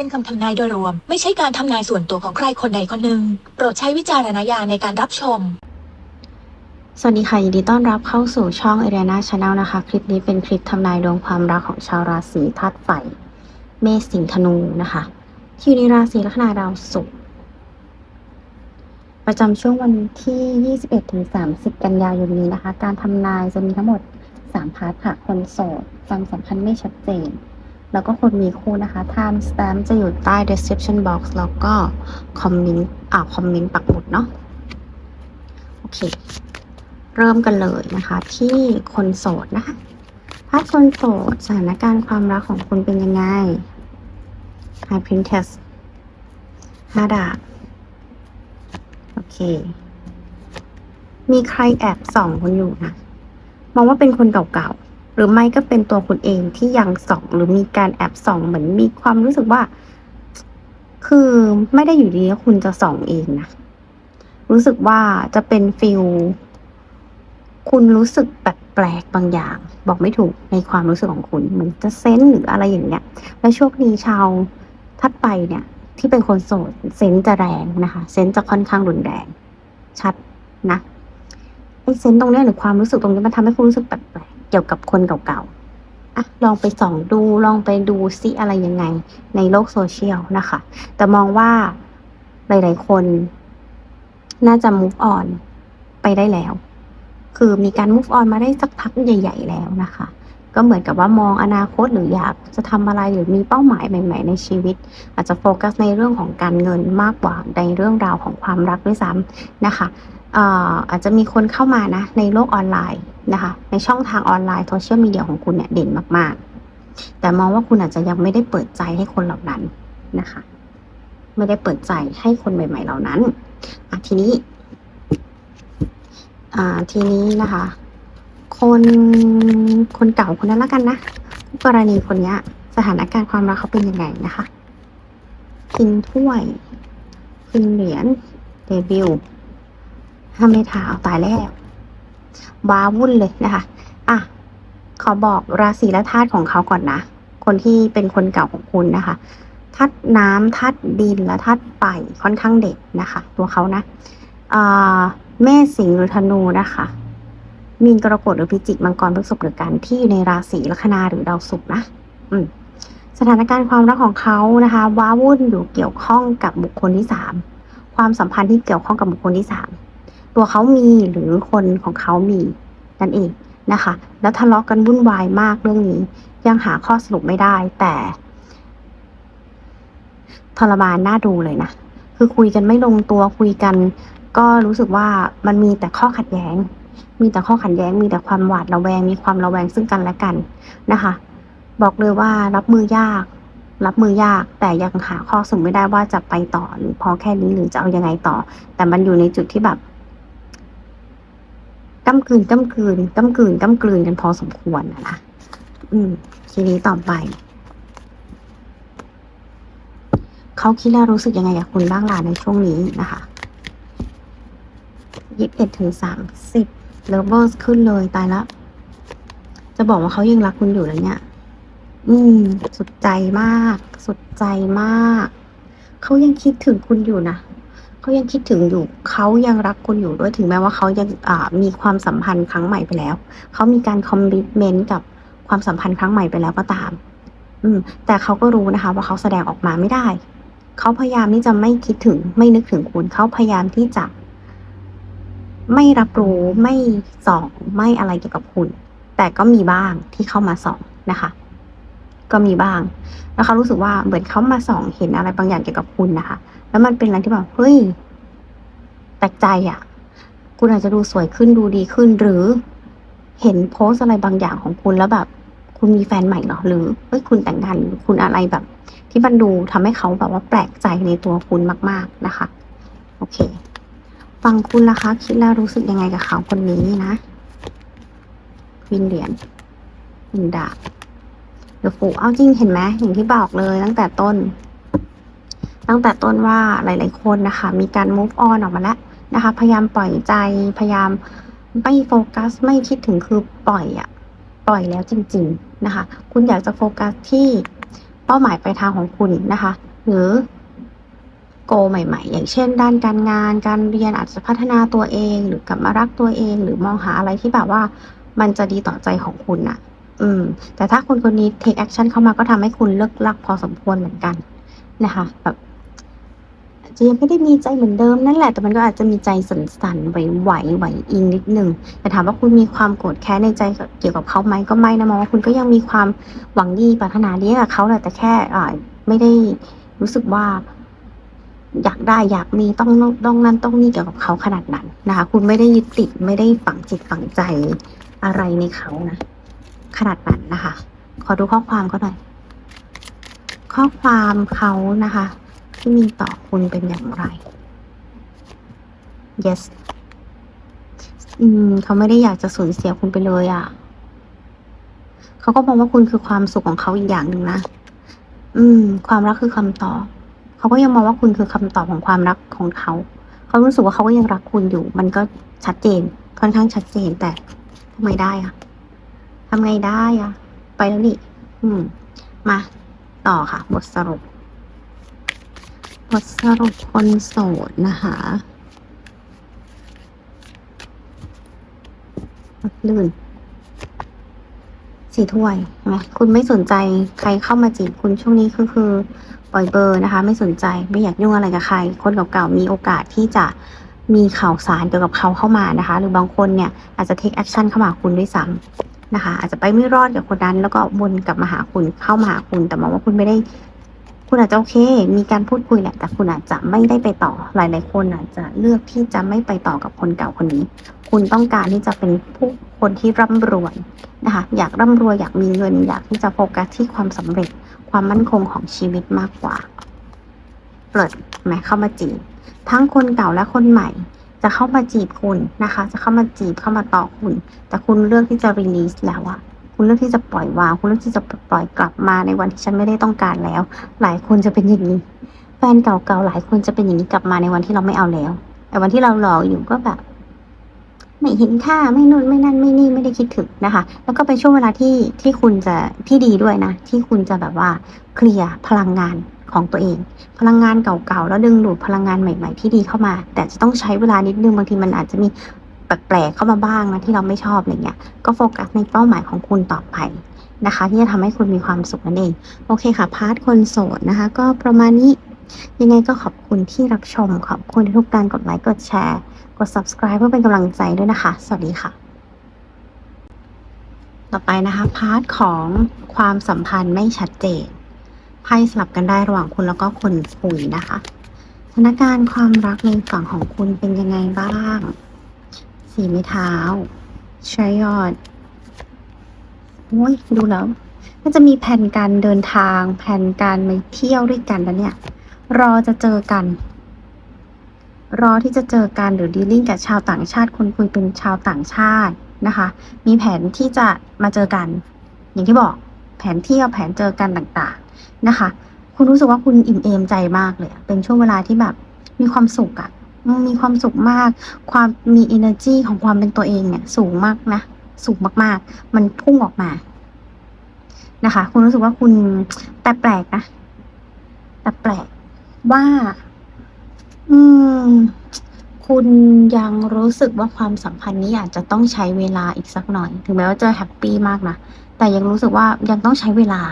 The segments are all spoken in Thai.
เป็นคำทำนายโดยรวม ไม่ใช่การทำนายส่วนตัวของใครคนใดคนหนึ่ง โปรดใช้วิจารณญาณในการรับชม สวัสดีค่ะ ยินดีต้อนรับเข้าสู่ช่อง a r i a n a Channel นะคะ คลิปนี้เป็นคลิปทำนายดวงความรักของชาวราศีธาตุไฟ เมษสิงห์ธนูนะคะที่อยู่ในราศีลัคนาดาวศุกร์ประจำช่วงวันที่ 21-30 กันยายนนี้นะคะ การทำนายจะมีทั้งหมด 3 พาร์ทค่ะ คนโสดความสัมพันธ์ไม่ชัดเจน แล้วก็คนมีคู่นะคะ time stamp จะอยู่ใต้ description box แล้วก็คอมเมนต์อ่าคอมเมนต์ปักหมุดเนาะ โอเค เริ่มกันเลยนะคะ ที่คนโสดนะคะถ้าคนโสดสถานการณ์ความรักของคุณเป็นยังไง High Princess ห้าดาบโอเค มีใครแอบส่องคุณอยู่นะ มองว่าเป็นคนเก่าๆ หรือไม่ก็เป็นตัวคุณเองที่ยังส่อง หรือมีการแอบส่อง เหมือนมีความรู้สึกว่า คือไม่ได้อยู่ดีคุณจะส่องเองนะ รู้สึกว่าจะเป็นฟิลคุณรู้สึกแปลกๆบางอย่าง บอกไม่ถูกในความรู้สึกของคุณเหมือนจะเซนหรืออะไรอย่างเงี้ย และโชคดีชาวทัดไปเนี่ย ที่เป็นคนโสดเซนจะแรงนะคะเซนจะค่อนข้างรุนแรง ชัดนะไอเซนตรงเนี้ยหรือความรู้สึกตรงนี้มันทำให้คุณรู้สึกแปลก เกี่ยวกับคนเก่าๆอะลองไปส่องดูลองไปดูซิอะไรยังไงในโลกโซเชียลนะคะ แต่มองว่าหลายๆคน น่าจะ move on ไปได้แล้ว คือมีการ move on มาได้สักพักใหญ่ ๆ แล้วนะคะ ก็เหมือนกับว่ามองอนาคตหรืออยากจะทำอะไรหรือมีเป้าหมายใหม่ ๆ ในชีวิต อาจจะโฟกัสในเรื่องของการเงินมากกว่าในเรื่องราวของความรักด้วยซ้ำนะคะ อาจจะมีคนเข้ามานะในโลกออนไลน์นะคะ ในช่องทางออนไลน์โซเชียลมีเดียของคุณเนี่ยเด่นมากๆ แต่มองว่าคุณอาจจะยังไม่ได้เปิดใจให้คนเหล่านั้นนะคะ ไม่ได้เปิดใจให้คนใหม่ ๆ เหล่านั้นทีนี้ทีนี้นะคะ คนคนเก่าคนนั้นละกันนะกรณีคนเนี้ยสถานการณ์ความรักเขาเป็นยังไงนะคะคิงถ้วยคิงเหรียญเดบิว ห้าไม่ถาเอาตายแล้วว้าวุ่นเลยนะคะอะขอบอกราศีและธาตุของเขาก่อนนะ คนที่เป็นคนเก่าของคุณนะคะธาตุน้ำธาตุดินและธาตุไฟค่อนข้างเด็กนะคะ ตัวเขานะอ่าแม่สิงห์หรือธนูนะคะ มีนกรกฎหรือพิจิกมังกรพฤษภหรือกันที่อยู่ในราศีลัคนาหรือดาวศุกร์นะอืมสถานการณ์ความรักของเขานะคะ ว้าวุ่นอยู่เกี่ยวข้องกับบุคคลที่สามความสัมพันธ์ที่เกี่ยวข้องกับบุคคลที่สาม ตัวเขามีหรือคนของเขามีนั่นเองนะคะ แล้วทะเลาะกันวุ่นวายมากเรื่องนี้ ยังหาข้อสรุปไม่ได้แต่ทรมานน่าดูเลยนะ คือคุยกันไม่ลงตัวคุยกัน ก็รู้สึกว่ามันมีแต่ข้อขัดแย้ง มีแต่ข้อขัดแย้ง มีแต่ความหวาดระแวง มีความระแวงซึ่งกันและกันนะคะ บอกเลยว่ารับมือยาก รับมือยาก แต่ยังหาข้อสรุปไม่ได้ว่าจะไปต่อ หรือพอแค่นี้หรือจะเอายังไงต่อ แต่มันอยู่ในจุดที่แบบ ก้ากลืนก้ากลืนก้ากลืนก้ากลืนกันพอสมควรนะนะอืม ทีนี้ต่อไป เขาคิดแล้วรู้สึกยังไงกับคุณบ้างล่ะในช่วงนี้นะคะยี่สิบเอ็ดถึงสามสิบเลเวลขึ้นเลยตายละ จะบอกว่าเขายังรักคุณอยู่แล้วเนี่ย อืม สุดใจมาก สุดใจมาก เขายังคิดถึงคุณอยู่นะ เขายังคิดถึงอยู่ เขายังรักคุณอยู่ด้วยถึงแม้ว่าเขายังมีความสัมพันธ์ครั้งใหม่ไปแล้ว เขามีการคอมมิชเมนต์กับความสัมพันธ์ครั้งใหม่ไปแล้วก็ตาม อืม แต่เขาก็รู้นะคะ ว่าเขาแสดงออกมาไม่ได้ เขาพยายามที่จะไม่คิดถึง ไม่นึกถึงคุณ เขาพยายามที่จะ ไม่รับรู้ไม่ส่องไม่อะไรเกี่ยวกับคุณ แต่ก็มีบ้างที่เข้ามาส่องนะคะ ก็มีบ้าง แล้วเขารู้สึกว่าเหมือนเขามาส่องเห็นอะไรบางอย่างเกี่ยวกับคุณนะคะ แล้วมันเป็นอะไรที่แบบเฮ้ยแปลกใจอะ่ะ คุณอาจจะดูสวยขึ้นดูดีขึ้น หรือเห็นโพสอะไรบางอย่างของคุณแล้วแบบ คุณมีแฟนใหม่เหรอหรือเฮ้ยคุณแต่งงานคุณอะไรแบบ ที่มันดูทำให้เขาแบบว่าแปลกใจในตัวคุณมาก ๆนะคะ โอเคฟังคุณล่ะคะคิดแล้วรู้สึกยังไงกับเขาคนนี้นะวินเหรียญหนึ่งดาเดี๋ยวฝูเอาจริงเห็นไหมอย่างที่บอกเลยตั้งแต่ต้น ตั้งแต่ต้นว่าหลาย ๆ คนนะคะ มีการ move on ออกมาแล้วนะคะ พยายามปล่อยใจ พยายามไม่โฟกัส ไม่คิดถึงคือปล่อยอะปล่อยแล้วจริง ๆ นะคะ คุณอยากจะโฟกัสที่เป้าหมายปลายทางของคุณนะคะ หรือโกใหม่ ๆ อย่างเช่น ด้านการงาน การเรียนอาจจะพัฒนาตัวเอง หรือกลับมารักตัวเอง หรือมองหาอะไรที่แบบว่ามันจะดีต่อใจของคุณน่ะอืม แต่ถ้าคนคนนี้ take action เข้ามาก็ทำให้คุณเลิกลักพอสมควรเหมือนกันนะคะแบบ อาจจะยังไม่ได้มีใจเหมือนเดิมนั่นแหละ แต่มันก็อาจจะมีใจสั่นๆไหวๆไหวอิงนิดนึงแต่ถามว่าคุณมีความโกรธแค้นในใจเกี่ยวกับเขาไหมก็ไม่นะมองว่าคุณก็ยังมีความหวังดีปรารถนาดีกับเขาแหละแต่แค่อไม่ได้รู้สึกว่าอยากได้อยากมีต้องต้องนั่นต้องนี่เกี่ยวกับเขาขนาดนั้นนะคะ คุณไม่ได้ยึดติดไม่ได้ฝังจิตฝังใจอะไรในเขานะ ขนาดนั้นนะคะ ขอดูข้อความก็หน่อยข้อความเขานะคะ ที่มีต่อคุณเป็นอย่างไร yes อืมเขาไม่ได้อยากจะสูญเสียคุณไปเลยอะ่ะ เขาก็มองว่าคุณคือความสุขของเขาอีกอย่างหนึ่งนะ อืม ความรักคือคำตอบ เขาก็ยังมองว่าคุณคือคำตอบของความรักของเขา เขารู้สึกว่าเขาก็ยังรักคุณอยู่ มันก็ชัดเจน ค่อนข้างชัดเจน แต่ทำไมได้อะทำไงได้อะ ไปแล้วนี่ อืม มา ต่อค่ะ บทสรุป บทสรุปคนโสดนะคะลื่นสีถ้วยไหมคุณไม่สนใจใครเข้ามาจีบคุณช่วงนี้คือคือปล่อยเบอร์นะคะ ไม่สนใจไม่อยากยุ่งอะไรกับใคร คนเก่าๆมีโอกาสที่จะมีข่าวสารเกี่ยวกับเขาเข้ามานะคะ หรือบางคนเนี่ยอาจจะ take action เข้ามาหาคุณด้วยซ้ำนะคะ อาจจะไปไม่รอดกับคนนั้น แล้วก็วนกลับมาหาคุณเข้ามาหาคุณ แต่มองว่าคุณไม่ได้ คุณอาจจะโอเค มีการพูดคุยแหละ แต่คุณอาจจะไม่ได้ไปต่อ หลาย ๆ คนอาจจะเลือกที่จะไม่ไปต่อกับคนเก่าคนนี้ คุณต้องการที่จะเป็นผู้คนที่ร่ำรวยนะคะ อยากร่ำรวยอยากมีเงิน อยากที่จะโฟกัสที่ความสำเร็จ ความมั่นคงของชีวิตมากกว่า เปิดไหมเข้ามาจีบ ทั้งคนเก่าและคนใหม่ จะเข้ามาจีบคุณนะคะ จะเข้ามาจีบเข้ามาต่อคุณ แต่คุณเลือกที่จะ release แล้วอะ คุณเลือกที่จะปล่อยวาง คุณเลือกที่จะปล่อยกลับมาในวันที่ฉันไม่ได้ต้องการแล้ว หลายคนจะเป็นอย่างนี้ แฟนเก่าๆหลายคนจะเป็นอย่างนี้กลับมาในวันที่เราไม่เอาแล้ว แต่วันที่เรารออยู่ก็แบบไม่เห็นค่าไม่นู่นไม่นั่นไม่นี่ไม่ได้คิดถึงนะคะ แล้วก็เป็นช่วงเวลาที่ที่คุณจะที่ดีด้วยนะ ที่คุณจะแบบว่าเคลียร์พลังงานของตัวเอง พลังงานเก่าๆแล้วดึงดูดพลังงานใหม่ ๆ ที่ดีเข้ามา แต่จะต้องใช้เวลานิดนึงบางทีมันอาจจะมี ปลกๆเข้ามาบ้างนะที่เราไม่ชอบอะไรเงี้ย ก็โฟกัสในเป้าหมายของคุณต่อไปนะคะ ที่จะทำให้คุณมีความสุขนั่นเอง โอเคค่ะ พาร์ทคนโสดนะคะ ก็ประมาณนี้ ยังไงก็ขอบคุณที่รับชม ขอบคุณทุกการกดไลค์กดแชร์ กด subscribe เพื่อเป็นกำลังใจด้วยนะคะ สวัสดีค่ะ ต่อไปนะคะพาร์ทของความสัมพันธ์ไม่ชัดเจนไพ่สลับกันได้ระหว่างคุณแล้วก็คนคุยนะคะสถานการณ์ความรักในฝั่งของคุณเป็นยังไงบ้าง สีไม้เท้าชายอดโอ้ยดูแล้วก็จะมีแผนการเดินทาง แผนการไปเที่ยวด้วยกันแล้วเนี่ย รอจะเจอกัน รอที่จะเจอกันหรือดีลิ่งกับชาวต่างชาติคนคุยเป็นชาวต่างชาตินะคะ มีแผนที่จะมาเจอกัน อย่างที่บอก แผนเที่ยวแผนเจอกันต่างๆนะคะ คุณรู้สึกว่าคุณอิ่มเอมใจมากเลย เป็นช่วงเวลาที่แบบมีความสุขอะ มมีความสุขมาก ความมี energy ของความเป็นตัวเองเนี่ย สูงมากนะ สูงมากๆ มันพุ่งออกมา นะคะ คุณรู้สึกว่าคุณแต่แปลกนะ แต่แปลกว่า อืม คุณยังรู้สึกว่าความสัมพันธ์นี้อาจจะต้องใช้เวลาอีกสักหน่อย ถึงแม้ว่าจะแฮปปี้มากนะ แต่ยังรู้สึกว่ายังต้องใช้เวลา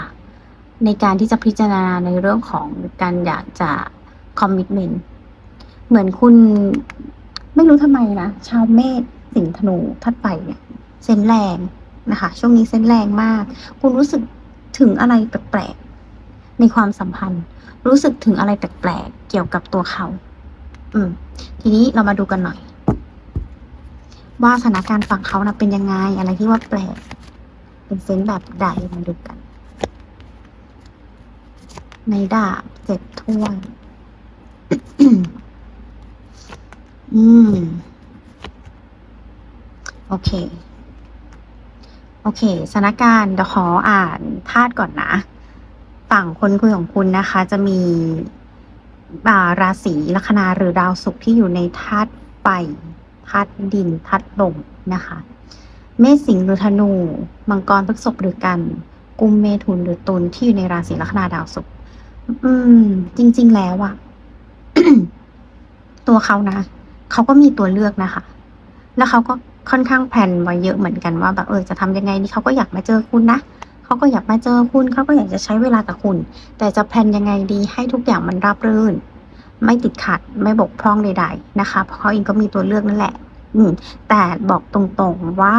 ในการที่จะพิจารณาในเรื่องของการอยากจะคอมมิชเมนต์ เหมือนคุณไม่รู้ทำไมนะชาวเมษสิงห์ธนูทัดไปเนี่ยเส้นแรงนะคะ ช่วงนี้เส้นแรงมาก คุณรู้สึกถึงอะไรแปลกๆในความสัมพันธ์ รู้สึกถึงอะไรแปลกๆเกี่ยวกับตัวเขา อืม ทีนี้เรามาดูกันหน่อย ว่าสถานการณ์ฝั่งเขานะเป็นยังไงอะไรที่ว่าแปลก เป็นเซนแบบใดมาดูกัน ในดาบเจ็ดถ้วย อืม โอเค โอเคสถานการณ์เดี๋ยวขออ่านธาตุก่อนนะ ฝั่งคนคุยของคุณนะคะ จะมีอ่าราศีลัคนาหรือดาวศุกร์ที่อยู่ในธาตุไฟธาตุดินธาตุลมนะคะ เมษสิงห์หรือธนู มังกรพฤษภหรือกันกุมเมถุนหรือตุลที่อยู่ในราศีลัคนาดาวศุกร์อืม จริง ๆ แล้วอะตัวเขานะ เขาก็มีตัวเลือกนะคะ แล้วเขาก็ค่อนข้างแพลนไว้เยอะเหมือนกันว่าแบบเออจะทำยังไงดีเขาก็อยากมาเจอคุณนะเขาก็อยากมาเจอคุณเขาก็อยากจะใช้เวลากับคุณ แต่จะแพลนยังไงดีให้ทุกอย่างมันราบรื่น ไม่ติดขัดไม่บกพร่องใด ๆ นะคะ เพราะเขาเองก็มีตัวเลือกนั่นแหละ อืม แต่บอกตรงๆว่า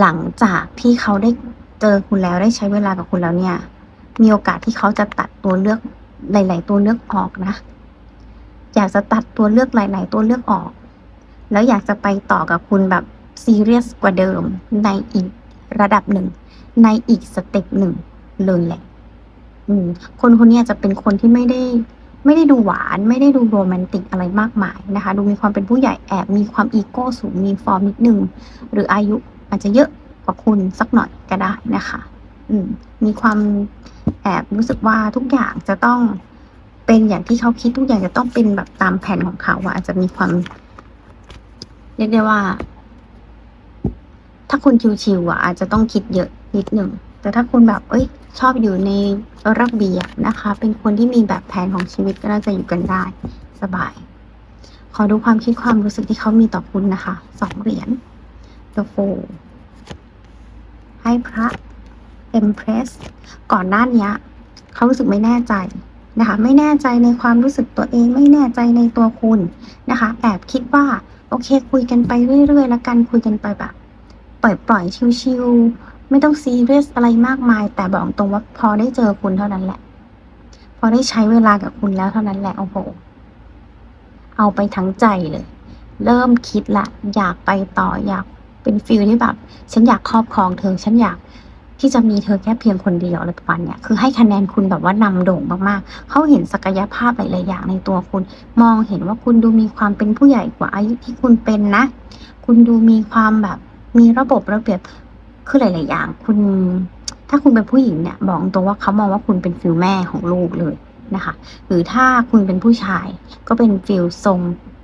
หลังจากที่เขาได้เจอคุณแล้วได้ใช้เวลากับคุณแล้วเนี่ย มีโอกาสที่เขาจะตัดตัวเลือกหลาย ๆ ตัวเลือกออกนะ อยากจะตัดตัวเลือกหลาย ๆ ตัวเลือกออก แล้วอยากจะไปต่อกับคุณแบบซีเรียสกว่าเดิมในอีกระดับหนึ่ง ในอีกสเต็ปหนึ่งเลยแหละ อืม คนคนนี้อาจจะเป็นคนที่ไม่ได้ ไม่ได้ดูหวาน ไม่ได้ดูโรแมนติกอะไรมากมายนะคะ ดูมีความเป็นผู้ใหญ่แอบมีความอีโก้สูงมีฟอร์มนิดนึง หรืออายุอาจจะเยอะกว่าคุณสักหน่อยก็ได้นะคะ อืม มีความแอบรู้สึกว่าทุกอย่างจะต้อง เป็นอย่างที่เขาคิดทุกอย่างจะต้องเป็นแบบตามแผนของเขาอะอาจจะมีความ เรียกได้ว่า ถ้าคุณชิวๆอะอาจจะต้องคิดเยอะนิดหนึ่งแต่ถ้าคุณแบบ เอ้ย ชอบอยู่ในระเบียบนะคะ เป็นคนที่มีแบบแผนของชีวิตก็น่าจะอยู่กันได้ สบาย ขอดูความคิดความรู้สึกที่เขามีต่อคุณนะคะสองเหรียญ The Fool ให้พระ Empress ก่อนหน้านี้เขารู้สึกไม่แน่ใจ นะคะไม่แน่ใจในความรู้สึกตัวเองไม่แน่ใจในตัวคุณนะคะแอบคิดว่าโอเคคุยกันไปเรื่อยๆ แล้วกันคุยกันไปแบบปล่อยปล่อยๆชิวๆไม่ต้องซีเรียสอะไรมากมาย แต่บอกตรงว่าพอได้เจอคุณเท่านั้นแหละ พอได้ใช้เวลากับคุณแล้วเท่านั้นแหละโอ้โหเอาไปทั้งใจเลย เริ่มคิดละ อยากไปต่ออยากเป็นฟิลที่แบบ ฉันอยากครอบครองเธอ ฉันอยาก ที่จะมีเธอแค่เพียงคนเดียวอะไรประมาณเนี้ยคือให้คะแนนคุณแบบว่านำโด่งมากๆ เขาเห็นศักยภาพหลายๆอย่างในตัวคุณ มองเห็นว่าคุณดูมีความเป็นผู้ใหญ่กว่าอายุที่คุณเป็นนะ คุณดูมีความแบบมีระบบระเบียบคือหลาย ๆ อย่าง คุณ ถ้าคุณเป็นผู้หญิงเนี่ยบอกตรงว่าเขามองว่าคุณเป็นฟิลแม่ของลูกเลยนะคะ หรือถ้าคุณเป็นผู้ชาย ก็เป็นฟิลทรง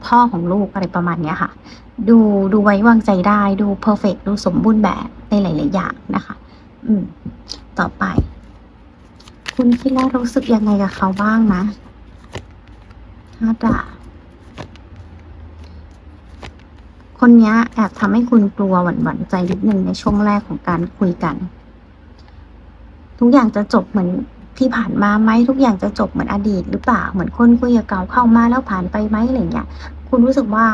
พ่อของลูกอะไรประมาณเนี้ยค่ะ ดูดูไว้วางใจได้ดูเพอร์เฟกดูสมบูรณ์แบบในหลาย ๆ อย่างนะคะ อืม ต่อไป คุณคิดแล้วรู้สึกยังไงกับเขาบ้างนะห้าดาบคนนี้แอบทำให้คุณกลัวหวั่นหวั่นใจนิดนึงในช่วงแรกของการคุยกัน ทุกอย่างจะจบเหมือนที่ผ่านมาไหมทุกอย่างจะจบเหมือนอดีตหรือเปล่าเหมือนคนคุยกับเก่าเข้ามาแล้วผ่านไปไหมอะไรเงี้ยคุณรู้สึกว่า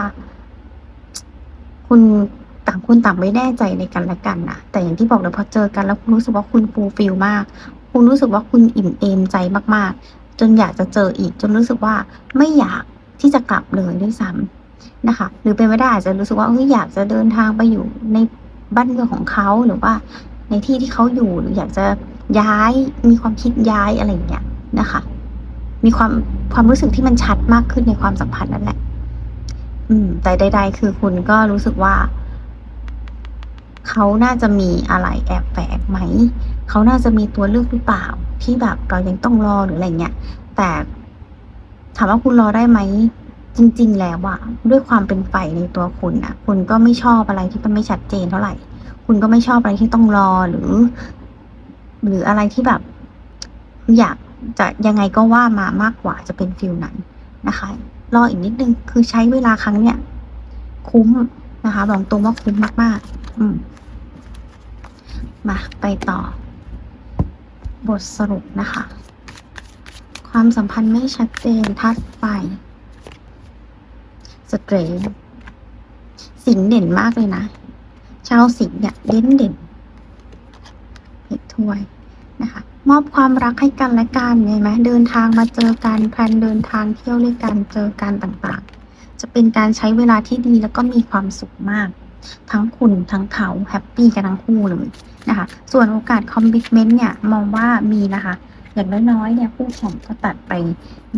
คุณางคนต่างไม่แน่ใจในกันและกันนะแต่อย่างที่บอกเลยพอเจอกันแล้วคุณรู้สึกว่าคุณฟูลฟิลมาก คุณรู้สึกว่าคุณอิ่มเอมใจมากๆ จนอยากจะเจออีก จนรู้สึกว่าไม่อยากที่จะกลับเลยด้วยซ้ำนะคะ หรือเป็นไม่ได้อาจจะรู้สึกว่าเฮ้ยอยากจะเดินทางไปอยู่ในบ้านเมืองของเขาหรือว่าในที่ที่เขาอยู่หรืออยากจะย้ายมีความคิดย้ายอะไรอย่างเงี้ยนะคะ มีความความรู้สึกที่มันชัดมากขึ้นในความสัมพันธ์นั่นแหละ อืม แต่ใด ๆ คือคุณก็รู้สึกว่า เขาน่าจะมีอะไรแอบแฝงไหม เขาน่าจะมีตัวเลือกหรือเปล่า ที่แบบเรายังต้องรอหรืออะไรเงี้ย แต่ถามว่าคุณรอได้ไหม จริง ๆ แล้วอะด้วยความเป็นไฟในตัวคุณอะคุณก็ไม่ชอบอะไรที่มันไม่ชัดเจนเท่าไหร่ คุณก็ไม่ชอบอะไรที่ต้องรอหรือ หรืออะไรที่แบบ อยากจะยังไงก็ว่ามามากกว่าจะเป็นฟิลนั้นนะคะ รออีกนิดนึงคือใช้เวลาครั้งเนี้ยคุ้มนะคะบอกตรงว่าคุ้มมาก ๆ อืม มาไปต่อ บทสรุปนะคะ ความสัมพันธ์ไม่ชัดเจนทัดไฟสเตรนสิงเด่นมากเลยนะ ชาวสิงเนี่ยเด่นเด่นเพชรถ้วยนะคะ มอบความรักให้กันและกันเห็นไหมเดินทางมาเจอกันแพลนเดินทางเที่ยวด้วยกันเจอกันต่างๆ จะเป็นการใช้เวลาที่ดีแล้วก็มีความสุขมาก ทั้งคุณทั้งเขาแฮปปี้กันทั้งคู่เลยนะคะ ส่วนโอกาสคอมมิชเมนต์เนี่ยมองว่ามีนะคะ อย่างน้อยๆเนี่ยคู่แข่งก็ตัดไป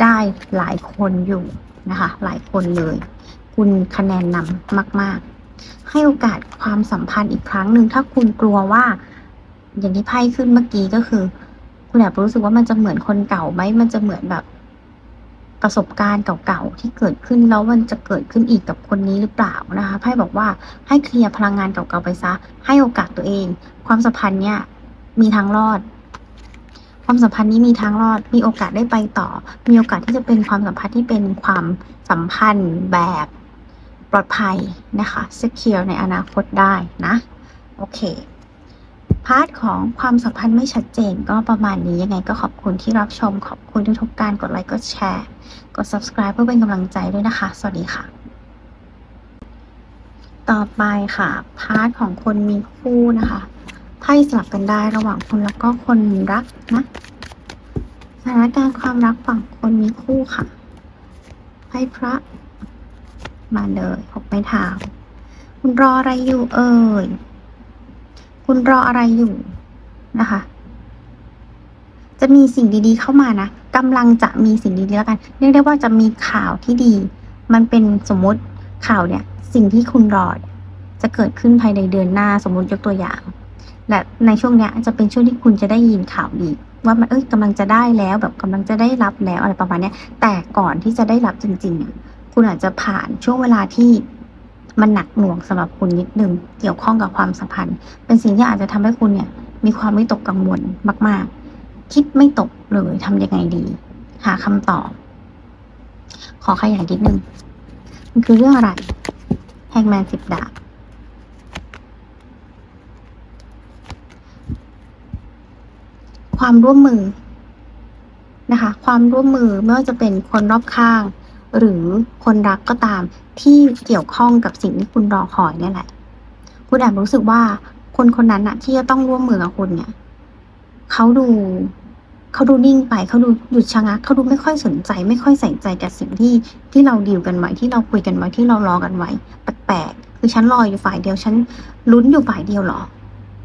ได้หลายคนอยู่นะคะ หลายคนเลย คุณคะแนนนำมาก ๆ ให้โอกาสความสัมพันธ์อีกครั้งหนึ่งถ้าคุณกลัวว่า อย่างที่ไพ่ขึ้นเมื่อกี้ก็คือ คุณแอบรู้สึกว่ามันจะเหมือนคนเก่าไหมมันจะเหมือนแบบ ประสบการณ์เก่าๆที่เกิดขึ้นแล้วมันจะเกิดขึ้นอีกกับคนนี้หรือเปล่านะคะไพ่บอกว่าให้เคลียร์พลังงานเก่าๆไปซะ ให้โอกาสตัวเอง ความสัมพันธ์เนี่ยมีทางรอด ความสัมพันธ์นี้มีทางรอด มีโอกาสได้ไปต่อ มีโอกาสที่จะเป็นความสัมพันธ์ที่เป็นความสัมพันธ์แบบปลอดภัยนะคะ secure ในอนาคตได้นะ โอเค พาร์ทของความสัมพันธ์ไม่ชัดเจนก็ประมาณนี้ยังไงก็ขอบคุณที่รับชม ขอบคุณทุกๆการกดไลค์กดแชร์ กด subscribe เพื่อเป็นกำลังใจด้วยนะคะ สวัสดีค่ะ ต่อไปค่ะพาร์ทของคนมีคู่นะคะไพ่สลับกันได้ระหว่างคุณแล้วก็คนรักนะสถานการณ์ความรักฝั่งคนมีคู่ค่ะไพ่พระ มาเลยหกไม้เท้าคุณรออะไรอยู่เอ่ย คุณรออะไรอยู่นะคะ จะมีสิ่งดีๆเข้ามานะกำลังจะมีสิ่งดีๆแล้วกัน เรียกได้ว่าจะมีข่าวที่ดี มันเป็นสมมติข่าวเนี่ย สิ่งที่คุณรอจะเกิดขึ้นภายในเดือนหน้าสมมติยกตัวอย่าง และในช่วงเนี้ยจะเป็นช่วงที่คุณจะได้ยินข่าวดีว่ามันเอ้ยกำลังจะได้แล้วแบบกำลังจะได้รับแล้วอะไรประมาณเนี้ยแต่ก่อนที่จะได้รับจริงๆอะคุณอาจจะผ่านช่วงเวลาที่ มันหนักหน่วงสำหรับคุณนิดนึงเกี่ยวข้องกับความสัมพันธ์ เป็นสิ่งที่อาจจะทำให้คุณเนี่ย มีความไม่ตกกังวลมาก ๆ คิดไม่ตกเลยทำยังไงดี หาคำตอบ ขอขยายนิดนึง มันคือเรื่องอะไรแฮงแมนสิบดาบความร่วมมือนะคะ ความร่วมมือไม่ว่าจะเป็นคนรอบข้าง หรือคนรักก็ตามที่เกี่ยวข้องกับสิ่งที่คุณรอคอยเนี่ยแหละ คุณแอบรู้สึกว่าคนคนนั้นอะที่จะต้องร่วมมือกับคุณเนี่ยเขาดูเขาดูนิ่งไปเขาดูหยุดชะงักเขาดูไม่ค่อยสนใจ ไม่ค่อยใส่ใจกับสิ่งที่ที่เราดีลกันไว้ที่เราคุยกันไว้ที่เรารอกันไว้แปลกๆคือฉันรออยู่ฝ่ายเดียวฉันลุ้นอยู่ฝ่ายเดียวหรอ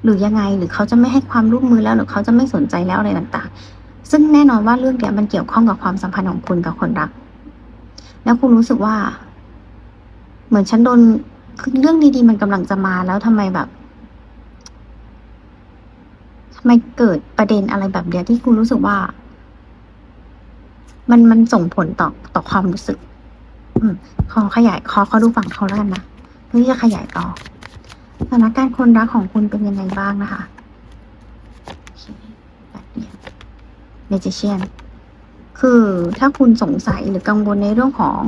หรือยังไงหรือเขาจะไม่ให้ความร่วมมือแล้วหรือเขาจะไม่สนใจแล้วอะไรต่างๆ ซึ่งแน่นอนว่าเรื่องเนี้ยมันเกี่ยวข้องกับความสัมพันธ์ของคุณกับคนรัก แล้วคุณรู้สึกว่า เหมือนฉันโดนคือเรื่องดีๆมันกำลังจะมาแล้วทำไมแบบทำไมเกิดประเด็นอะไรแบบเนี้ยที่คุณรู้สึกว่า มันมันส่งผลต่อต่อความรู้สึก อืมขอขยายขอเขาดูฝั่งเขาแล้วกันนะเพื่อที่จะขยายต่อสถานการณ์คนรักของคุณเป็นยังไงบ้างนะคะโอเคแบบนี้เมจิเชียน คือถ้าคุณสงสัยหรือกังวลในเรื่องของ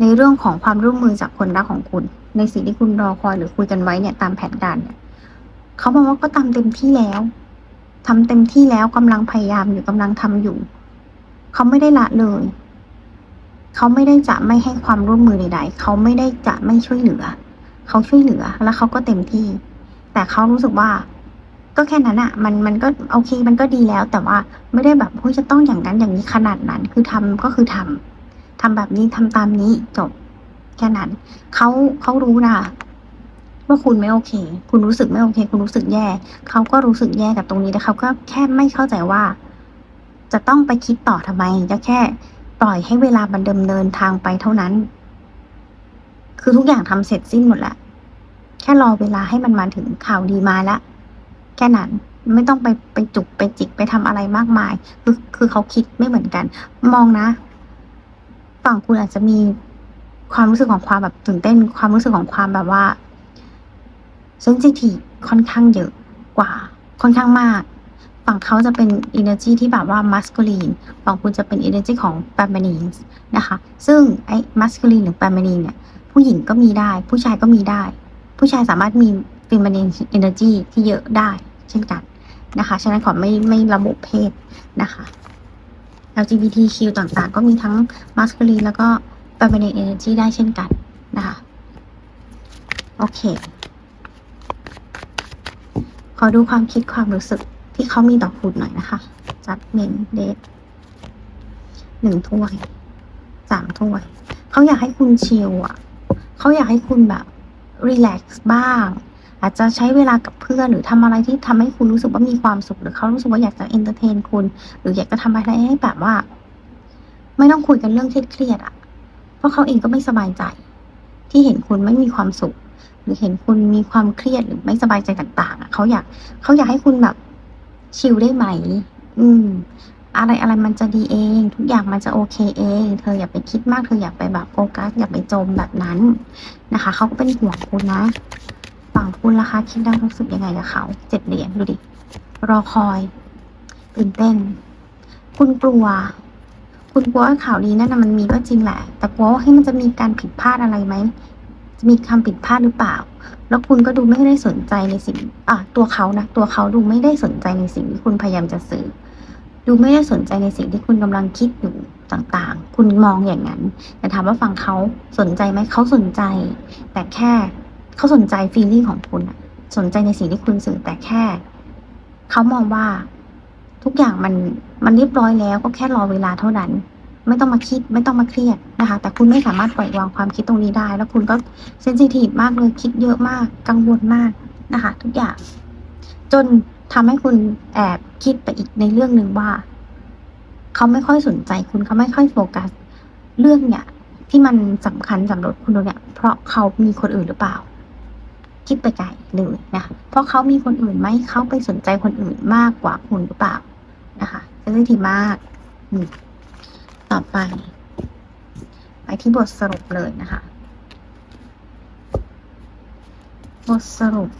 ในเรื่องของความร่วมมือจากคนรักของคุณ ในสิ่งที่คุณรอคอยหรือคุยกันไว้เนี่ยตามแผนการเนี่ยเขาบอกว่าก็ทำเต็มที่แล้วทำเต็มที่แล้วกำลังพยายามอยู่กำลังทำอยู่ เขาไม่ได้ละเลย เขาไม่ได้จะไม่ให้ความร่วมมือใดๆเขาไม่ได้จะไม่ช่วยเหลือ เขาช่วยเหลือแล้วเขาก็เต็มที่ แต่เขารู้สึกว่า ก็แค่นั้นอะมันมันก็โอเคมันก็ดีแล้ว แต่ว่าไม่ได้แบบเฮ้ยจะต้องอย่างนั้นอย่างนี้ขนาดนั้น คือทำก็คือทำทำแบบนี้ทำตามนี้จบแค่นั้นเขาเขารู้นะว่าคุณไม่โอเค คุณรู้สึกไม่โอเค คุณรู้สึกแย่เขาก็รู้สึกแย่กับตรงนี้แต่เขาก็แค่ไม่เข้าใจว่า จะต้องไปคิดต่อทำไมจะแค่ปล่อยให้เวลามันดำเนินทางไปเท่านั้น คือทุกอย่างทำเสร็จสิ้นหมดแล้วแค่รอเวลาให้มันมาถึงข่าวดีมาแล้ว ค่นั้นไม่ต้องไปไปจุกไปจิกไปทำอะไรมากมาย คือคือเขาคิดไม่เหมือนกัน มองนะ ฝั่งคุณอาจจะมีความรู้สึกของความแบบตื่นเต้น ความรู้สึกของความแบบว่าเซนซิทีฟค่อนข้างเยอะกว่า ค่อนข้างมาก ฝั่งเขาจะเป็น energy ที่แบบว่า masculine ฝั่งคุณจะเป็น energy ของ feminine นะคะ ซึ่งไอ้ masculine หรือ feminine เนี่ย ผู้หญิงก็มีได้ ผู้ชายก็มีได้ ผู้ชายสามารถมี feminine energy ที่เยอะได้ เช่นกันนะคะ ฉะนั้นขอไม่ไม่ระบุเพศนะคะ LGBTQ ต่างๆ ก็มีทั้ง masculine แล้วก็ feminine energy ได้เช่นกันนะคะ โอเค ขอดูความคิดความรู้สึกที่เขามีต่อคุณหน่อยนะคะ จัดเมนเดทหนึ่งถ้วยสามถ้วย เขาอยากให้คุณชิลอะ เขาอยากให้คุณแบบรีแลกซ์บ้าง อาจจะใช้เวลากับเพื่อนหรือทำอะไรที่ทำให้คุณรู้สึกว่ามีความสุขหรือเขารู้สึกว่าอยากจะเอนเตอร์เทนคุณ หรืออยากจะทำอะไรให้แบบว่า ไม่ต้องคุยกันเรื่องเครียดๆอะ เพราะเขาเองก็ไม่สบายใจ ที่เห็นคุณไม่มีความสุข หรือเห็นคุณมีความเครียดหรือไม่สบายใจต่างๆอะเขาอยากเขาอยากให้คุณแบบชิลได้ไหม อืม อะไรอะไรมันจะดีเอง ทุกอย่างมันจะโอเคเอง เธออย่าไปคิดมาก เธออย่าไปแบบโฟกัสอย่าไปจมแบบนั้นนะคะ เขาก็เป็นห่วงคุณนะ ฝั่งคุณล่ะคะคิดได้รู้สึกยังไงกับเขาเจ็ดเหรียญดูดิ รอคอย ตื่นเต้น คุณกลัว คุณกลัวว่าข่าวดีนั่นนะมันมีก็จริงแหละ แต่กลัวว่าให้มันจะมีการผิดพลาดอะไรไหมจะมีคำผิดพลาดหรือเปล่า แล้วคุณก็ดูไม่ได้สนใจในสิ่งอะตัวเขานะ ตัวเขาดูไม่ได้สนใจในสิ่งที่คุณพยายามจะสื่อ ดูไม่ได้สนใจในสิ่งที่คุณกำลังคิดอยู่ต่างๆ คุณมองอย่างนั้น แต่ถามว่าฝั่งเขาสนใจไหมเขาสนใจ แต่แค่ เขาสนใจฟีลลิ่งของคุณอะสนใจในสิ่งที่คุณสื่อแต่แค่เขามองว่าทุกอย่างมันมันเรียบร้อยแล้วก็แค่รอเวลาเท่านั้น ไม่ต้องมาคิดไม่ต้องมาเครียดนะคะ แต่คุณไม่สามารถปล่อยวางความคิดตรงนี้ได้ แล้วคุณก็เซนซิทีฟมากเลยคิดเยอะมาก กังวลมากนะคะ ทุกอย่าง จนทำให้คุณแอบคิดไปอีกในเรื่องหนึ่งว่าเขาไม่ค่อยสนใจคุณเขาไม่ค่อยโฟกัส เรื่องเนี่ยที่มันสำคัญสำหรับคุณเนี่ยเพราะเขามีคนอื่นหรือเปล่า คิดไปไกลเลยนะเพราะเขามีคนอื่นไหมเขาไปสนใจคนอื่นมากกว่าคุณหรือเปล่านะคะเซนซิทีฟมากต่อไป ไปที่บทสรุปเลยนะคะ บทสรุป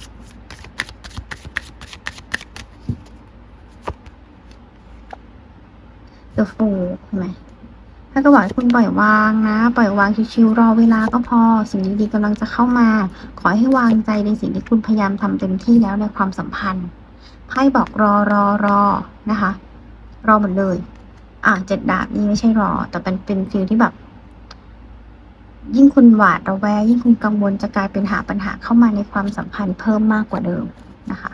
The Fool ใช่ไหม ถ้าก็บอกให้คุณปล่อยวางนะ ปล่อยวางชิวๆรอเวลาก็พอ สิ่งดีๆกำลังจะเข้ามา ขอให้วางใจในสิ่งที่คุณพยายามทำเต็มที่แล้วในความสัมพันธ์ไพ่บอกรอรอรอนะคะ รอหมดเลย อ่าเจ็ดดาบนี่ไม่ใช่รอ แต่เป็นเป็นฟิลที่แบบ ยิ่งคุณหวาดระแวงยิ่งคุณกังวลจะกลายเป็นหาปัญหาเข้ามาในความสัมพันธ์เพิ่มมากกว่าเดิมนะคะ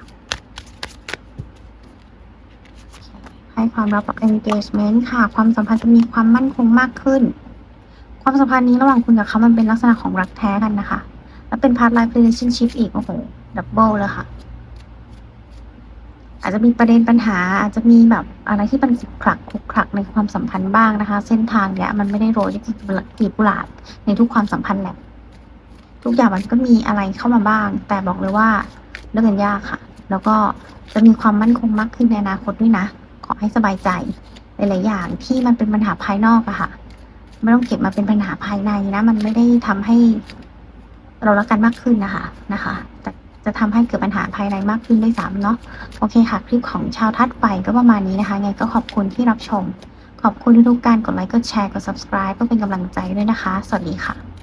ให้ความรักกับ engagement ค่ะ ความสัมพันธ์จะมีความมั่นคงมากขึ้น ความสัมพันธ์นี้ระหว่างคุณกับเขามันเป็นลักษณะของรักแท้กันนะคะ แล้วเป็น part life relationship อีก โอ้โห ดับเบิลเลยค่ะ อาจจะมีประเด็นปัญหา อาจจะมีแบบอะไรที่มันขุกขลักขุกขลักในความสัมพันธ์บ้างนะคะ เส้นทางเนี้ยมันไม่ได้โรยด้วยกีบกุหลาบในทุกความสัมพันธ์แหละทุกอย่างมันก็มีอะไรเข้ามาบ้าง แต่บอกเลยว่าเรื่องกันยากค่ะ แล้วก็จะมีความมั่นคงมากขึ้นในอนาคตด้วยนะ ขอให้สบายใจหลายๆอย่างที่มันเป็นปัญหาภายนอกอะค่ะ ไม่ต้องเก็บมาเป็นปัญหาภายในนะ มันไม่ได้ทำให้ เรารักกันมากขึ้นนะคะนะคะ แต่จะทำให้เกิดปัญหาภายในมากขึ้นด้วยซ้ำเนาะโอเคค่ะ คลิปของชาวทัดไฟก็ประมาณนี้นะคะ ไงก็ขอบคุณที่รับชม ขอบคุณทุกการกดไลค์กดแชร์กด subscribe ก็เป็นกำลังใจด้วยนะคะ สวัสดีค่ะ